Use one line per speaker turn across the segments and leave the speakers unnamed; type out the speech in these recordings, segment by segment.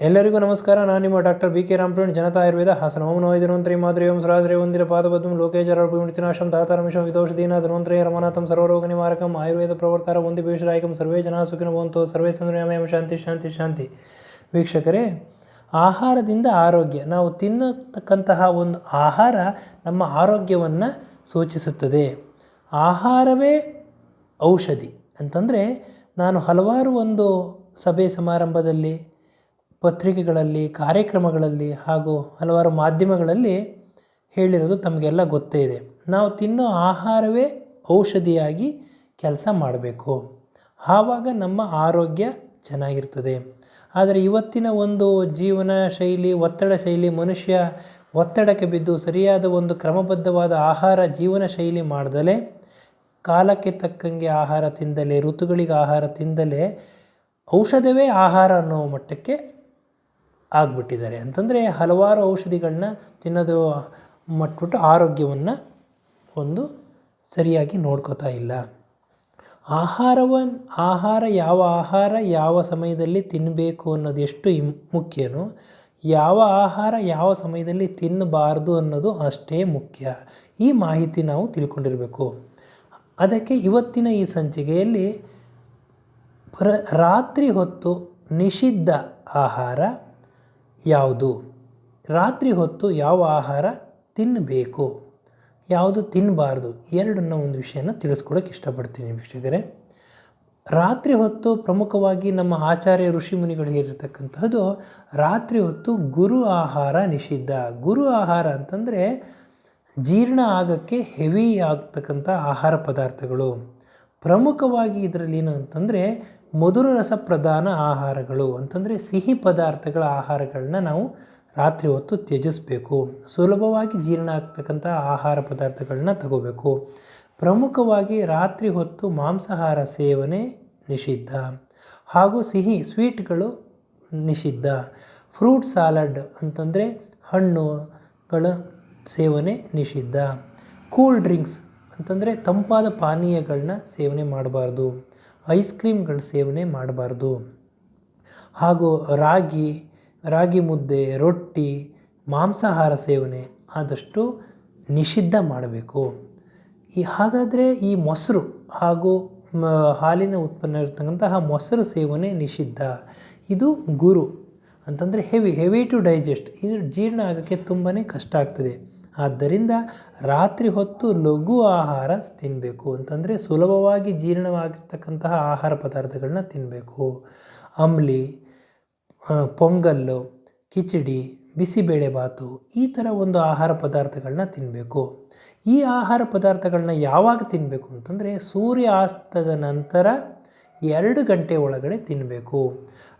ಎಲ್ಲರಿಗೂ ನಮಸ್ಕಾರ. ನಾನು ನಿಮ್ಮ ಡಾಕ್ಟರ್ ಬಿ ಕೆ ರಾಮಪ್ರೇಣ್ ಜನತಾ ಆಯುರ್ವೇದ. ಹಾಸನ ಓಂ ನೋಯ್ ಧನ್ವಂತರಿ ಮಾದರಿ ಓಂ ಸರಾದ್ರಿ ವಂದಿರ ಪಾದಪದ್ಮಂ ಲೋಕೇಜರ ವಿಮೃತಿನಾಶಂ ವಿದೋಷ ವಿದೋಷದೀನ ಧನ್ವಂತರಿ ರಮನಾಥಂ ಸರ್ವರೋಗ ನಿವಾರಕಂ ಆಯುರ್ವೇದ ಪ್ರವರ್ತಾರ ಒಂದು ಭವಿಷ್ಯರಾಯಕಂ ಸರ್ವೇ ಜನ ಸುಖಿನ ಬಂತು ಸರ್ವೇ ಸಂದ್ರಮ ಶಾಂತಿ ಶಾಂತಿ ಶಾಂತಿ. ವೀಕ್ಷಕರೇ, ಆಹಾರದಿಂದ ಆರೋಗ್ಯ, ನಾವು ತಿನ್ನತಕ್ಕಂತಹ ಒಂದು ಆಹಾರ ನಮ್ಮ ಆರೋಗ್ಯವನ್ನು ಸೂಚಿಸುತ್ತದೆ. ಆಹಾರವೇ ಔಷಧಿ. ಅಂತಂದರೆ ನಾನು ಹಲವಾರು ಒಂದು ಸಭೆ ಸಮಾರಂಭದಲ್ಲಿ ಪತ್ರಿಕೆಗಳಲ್ಲಿ, ಕಾರ್ಯಕ್ರಮಗಳಲ್ಲಿ ಹಾಗೂ ಹಲವಾರು ಮಾಧ್ಯಮಗಳಲ್ಲಿ ಹೇಳಿರೋದು ತಮಗೆಲ್ಲ ಗೊತ್ತೇ ಇದೆ. ನಾವು ತಿನ್ನೋ ಆಹಾರವೇ ಔಷಧಿಯಾಗಿ ಕೆಲಸ ಮಾಡಬೇಕು. ಆವಾಗ ನಮ್ಮ ಆರೋಗ್ಯ ಚೆನ್ನಾಗಿರ್ತದೆ. ಆದರೆ ಇವತ್ತಿನ ಒಂದು ಜೀವನ ಶೈಲಿ, ಒತ್ತಡ ಶೈಲಿ, ಮನುಷ್ಯ ಒತ್ತಡಕ್ಕೆ ಬಿದ್ದು ಸರಿಯಾದ ಒಂದು ಕ್ರಮಬದ್ಧವಾದ ಆಹಾರ ಜೀವನ ಶೈಲಿ ಮಾಡ್ದಲೇ, ಕಾಲಕ್ಕೆ ತಕ್ಕಂಗೆ ಆಹಾರ ತಿಂದಲೇ, ಋತುಗಳಿಗೆ ಆಹಾರ ತಿಂದಲೇ ಔಷಧವೇ ಆಹಾರ ಅನ್ನೋ ಮಟ್ಟಕ್ಕೆ ಆಗಿಬಿಟ್ಟಿದ್ದಾರೆ. ಅಂತಂದರೆ ಹಲವಾರು ಔಷಧಿಗಳನ್ನ ತಿನ್ನೋದು ಮಟ್ಬಿಟ್ಟು ಆರೋಗ್ಯವನ್ನು ಒಂದು ಸರಿಯಾಗಿ ನೋಡ್ಕೋತಾ ಇಲ್ಲ. ಆಹಾರವನ್, ಆಹಾರ ಯಾವ ಆಹಾರ ಯಾವ ಸಮಯದಲ್ಲಿ ತಿನ್ನಬೇಕು ಅನ್ನೋದು ಎಷ್ಟು ಇಮ್, ಮುಖ್ಯನೋ ಯಾವ ಆಹಾರ ಯಾವ ಸಮಯದಲ್ಲಿ ತಿನ್ನಬಾರ್ದು ಅನ್ನೋದು ಅಷ್ಟೇ ಮುಖ್ಯ. ಈ ಮಾಹಿತಿ ನಾವು ತಿಳ್ಕೊಂಡಿರಬೇಕು. ಅದಕ್ಕೆ ಇವತ್ತಿನ ಈ ಸಂಚಿಕೆಯಲ್ಲಿ ಪ್ರ, ರಾತ್ರಿ ಹೊತ್ತು ನಿಷಿದ್ಧ ಆಹಾರ ಯಾವುದು? ರಾತ್ರಿ ಹೊತ್ತು ಯಾವ ಆಹಾರ ತಿನ್ನಬೇಕು ಯಾವುದು ತಿನ್ನಬಾರ್ದು ಎರಡನ್ನ ಒಂದು ವಿಷಯನ ತಿಳಿಸ್ಕೊಡೋಕೆ ಇಷ್ಟಪಡ್ತೀನಿ ವೀಕ್ಷಕರೇ. ರಾತ್ರಿ ಹೊತ್ತು ಪ್ರಮುಖವಾಗಿ ನಮ್ಮ ಆಚಾರ್ಯ ಋಷಿ ಮುನಿಗಳು ಹೇಳಿರ್ತಕ್ಕಂಥದ್ದು ರಾತ್ರಿ ಹೊತ್ತು ಗುರು ಆಹಾರ ನಿಷಿದ್ಧ. ಗುರು ಆಹಾರ ಅಂತಂದರೆ ಜೀರ್ಣ ಆಗೋಕ್ಕೆ ಹೆವಿ ಆಗ್ತಕ್ಕಂಥ ಆಹಾರ ಪದಾರ್ಥಗಳು. ಪ್ರಮುಖವಾಗಿ ಇದರಲ್ಲಿ ಏನು ಅಂತಂದರೆ ಮಧುರ ರಸ ಪ್ರಧಾನ ಆಹಾರಗಳು ಅಂತಂದರೆ ಸಿಹಿ ಪದಾರ್ಥಗಳ ಆಹಾರಗಳನ್ನ ನಾವು ರಾತ್ರಿ ಹೊತ್ತು ತ್ಯಜಿಸಬೇಕು. ಸುಲಭವಾಗಿ ಜೀರ್ಣ ಆಗ್ತಕ್ಕಂಥ ಆಹಾರ ಪದಾರ್ಥಗಳನ್ನ ತಗೋಬೇಕು. ಪ್ರಮುಖವಾಗಿ ರಾತ್ರಿ ಹೊತ್ತು ಮಾಂಸಾಹಾರ ಸೇವನೆ ನಿಷಿದ್ಧ. ಹಾಗೂ ಸಿಹಿ ಸ್ವೀಟ್ಗಳು ನಿಷಿದ್ಧ. ಫ್ರೂಟ್ ಸಾಲಡ್ ಅಂತಂದರೆ ಹಣ್ಣುಗಳ ಸೇವನೆ ನಿಷಿದ್ಧ. ಕೂಲ್ ಡ್ರಿಂಕ್ಸ್ ಅಂತಂದರೆ ತಂಪಾದ ಪಾನೀಯಗಳನ್ನ ಸೇವನೆ ಮಾಡಬಾರ್ದು. ಐಸ್ ಕ್ರೀಮ್ಗಳ ಸೇವನೆ ಮಾಡಬಾರ್ದು. ಹಾಗೂ ರಾಗಿ ರಾಗಿ ಮುದ್ದೆ, ರೊಟ್ಟಿ, ಮಾಂಸಾಹಾರ ಸೇವನೆ ಆದಷ್ಟು ನಿಷಿದ್ಧ ಮಾಡಬೇಕು. ಈ ಹಾಗಾದರೆ ಈ ಮೊಸರು ಹಾಗೂ ಹಾಲಿನ ಉತ್ಪನ್ನ ಇರತಕ್ಕಂತಹ ಮೊಸರು ಸೇವನೆ ನಿಷಿದ್ಧ. ಇದು ಗುರು ಅಂತಂದರೆ ಹೆವಿ ಹೆವಿ ಟು ಡೈಜೆಸ್ಟ್. ಇದು ಜೀರ್ಣ ಆಗೋಕ್ಕೆ ತುಂಬಾ ಕಷ್ಟ ಆಗ್ತದೆ. ಆದ್ದರಿಂದ ರಾತ್ರಿ ಹೊತ್ತು ಲಘು ಆಹಾರ ತಿನ್ನಬೇಕು ಅಂತಂದರೆ ಸುಲಭವಾಗಿ ಜೀರ್ಣವಾಗಿರ್ತಕ್ಕಂತಹ ಆಹಾರ ಪದಾರ್ಥಗಳನ್ನ ತಿನ್ನಬೇಕು ಅಂಬ್ಲಿ ಪೊಂಗಲ್ಲು, ಕಿಚಡಿ ಬಿಸಿಬೇಳೆಬಾತು ಈ ಥರ ಒಂದು ಆಹಾರ ಪದಾರ್ಥಗಳನ್ನ ತಿನ್ನಬೇಕು ಈ ಆಹಾರ ಪದಾರ್ಥಗಳನ್ನ ಯಾವಾಗ ತಿನ್ನಬೇಕು ಅಂತಂದರೆ ಸೂರ್ಯಾಸ್ತದ ನಂತರ ಎರಡು ಗಂಟೆ ಒಳಗಡೆ ತಿನ್ನಬೇಕು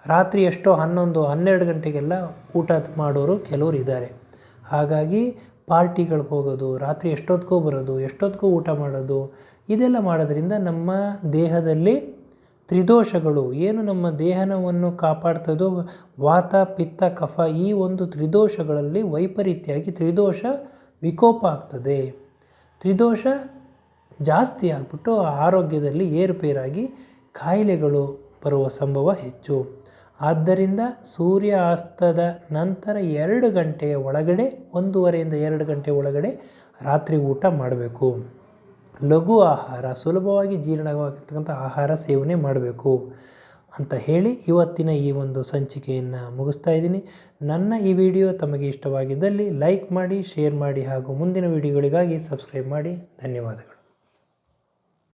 ರಾತ್ರಿ ಎಷ್ಟೋ ಹನ್ನೊಂದು, ಹನ್ನೆರಡು ಗಂಟೆಗೆಲ್ಲ ಊಟ ಮಾಡೋರು ಕೆಲವರು ಇದ್ದಾರೆ. ಹಾಗಾಗಿ ಪಾರ್ಟಿಗಳಿಗೆ ಹೋಗೋದು, ರಾತ್ರಿ ಎಷ್ಟೊತ್ತಿಗೋ ಬರೋದು ಎಷ್ಟೊತ್ತಿಗೋ ಊಟ ಮಾಡೋದು, ಇದೆಲ್ಲ ಮಾಡೋದ್ರಿಂದ ನಮ್ಮ ದೇಹದಲ್ಲಿ ತ್ರಿದೋಷಗಳು, ಏನು ನಮ್ಮ ದೇಹನವನ್ನು ಕಾಪಾಡ್ತದೋ ವಾತ, ಪಿತ್ತ, ಕಫ, ಈ ಒಂದು ತ್ರಿದೋಷಗಳಲ್ಲಿ ವೈಪರೀತ್ಯಾಗಿ ತ್ರಿದೋಷ ವಿಕೋಪ ಆಗ್ತದೆ. ತ್ರಿದೋಷ ಜಾಸ್ತಿ ಆಗಿಬಿಟ್ಟು ಆರೋಗ್ಯದಲ್ಲಿ ಏರುಪೇರಾಗಿ ಕಾಯಿಲೆಗಳು ಬರುವ ಸಂಭವ ಹೆಚ್ಚು. ಆದ್ದರಿಂದ ಸೂರ್ಯ ಅಸ್ತದ ನಂತರ ಎರಡು ಗಂಟೆಯ ಒಳಗಡೆ, ಒಂದೂವರೆಯಿಂದ ಎರಡು ಗಂಟೆ ಒಳಗಡೆ ರಾತ್ರಿ ಊಟ ಮಾಡಬೇಕು. ಲಘು ಆಹಾರ, ಸುಲಭವಾಗಿ ಜೀರ್ಣವಾಗಿರ್ತಕ್ಕಂಥ ಆಹಾರ ಸೇವನೆ ಮಾಡಬೇಕು ಅಂತ ಹೇಳಿ ಇವತ್ತಿನ ಈ ಒಂದು ಸಂಚಿಕೆಯನ್ನು ಮುಗಿಸ್ತಾ ಇದ್ದೀನಿ. ನನ್ನ ಈ ವಿಡಿಯೋ ತಮಗೆ ಇಷ್ಟವಾಗಿದ್ದಲ್ಲಿ ಲೈಕ್ ಮಾಡಿ, ಶೇರ್ ಮಾಡಿ ಹಾಗೂ ಮುಂದಿನ ವಿಡಿಯೋಗಳಿಗಾಗಿ ಸಬ್ಸ್ಕ್ರೈಬ್ ಮಾಡಿ. ಧನ್ಯವಾದಗಳು.